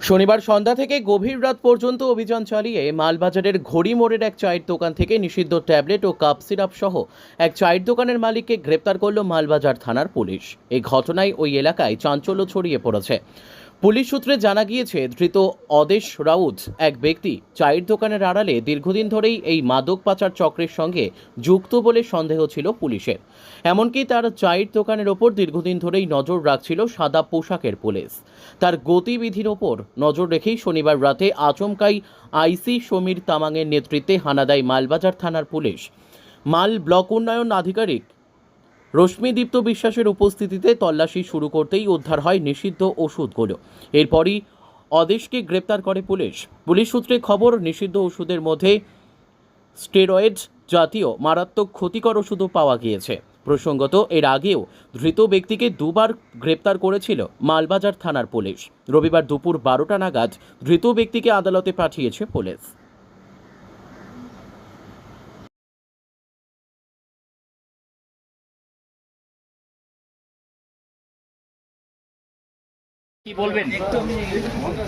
শনিবার সন্ধ্যা থেকে গভীর রাত পর্যন্ত অভিযান চালিয়ে মালবাজারের ঘড়ি মোড়ের এক চায়ের দোকান থেকে নিষিদ্ধ ট্যাবলেট ও কাপ সিরাপ সহ এক চায়ের দোকানের মালিককে গ্রেপ্তার করল মালবাজার থানার পুলিশ। এই ঘটনায় ওই এলাকায় চাঞ্চল্য ছড়িয়ে পড়েছে। পুলিশ সূত্রে জানা গিয়েছে, ধৃত অদেশ রাউত এক ব্যক্তি চায়ের দোকানের আড়ালে দীর্ঘদিন ধরেই এই মাদক পাচার চক্রের সঙ্গে যুক্ত বলে সন্দেহ ছিল পুলিশের। এমনকি তার চায়ের দোকানের ওপর দীর্ঘদিন ধরেই নজর রাখছিল সাদা পোশাকের পুলিশ। তার গতিবিধির ওপর নজর রেখেই শনিবার রাতে আচমকাই আইসি সমীর তামাংয়ের নেতৃত্বে হানা দেয় মালবাজার থানার পুলিশ মাল ব্লক উন্নয়ন আধিকারিক রশ্মিদীপ্ত বিশ্বাসের উপস্থিতিতে তল্লাশি শুরু করতেই উদ্ধার হয় নিষিদ্ধ ওষুধগুলো। এরপরই অদেশকে গ্রেপ্তার করে পুলিশ। পুলিশ সূত্রে খবর, নিষিদ্ধ ওষুধের মধ্যে স্টেরয়েড জাতীয় মারাত্মক ক্ষতিকর ওষুধও পাওয়া গিয়েছে। প্রসঙ্গত, এর আগেও ধৃত ব্যক্তিকে দুবার গ্রেপ্তার করেছিল মালবাজার থানার পুলিশ। রবিবার দুপুর বারোটা নাগাদ ধৃত ব্যক্তিকে আদালতে পাঠিয়েছে পুলিশ।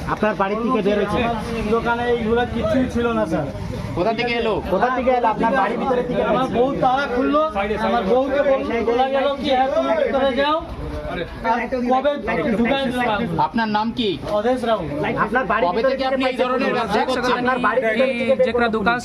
আপনার বাড়ি থেকে দোকানে এইগুলো কিছুই ছিল না স্যার। কোথা থেকে এলো? কোথা থেকে এলো? আপনার বাড়ির ভিতরে থেকে আমার বউ তারা খুললো। আমার বউকে হ্যাঁ, যাও। আপনার নাম কি? আপনি যেটা দোকান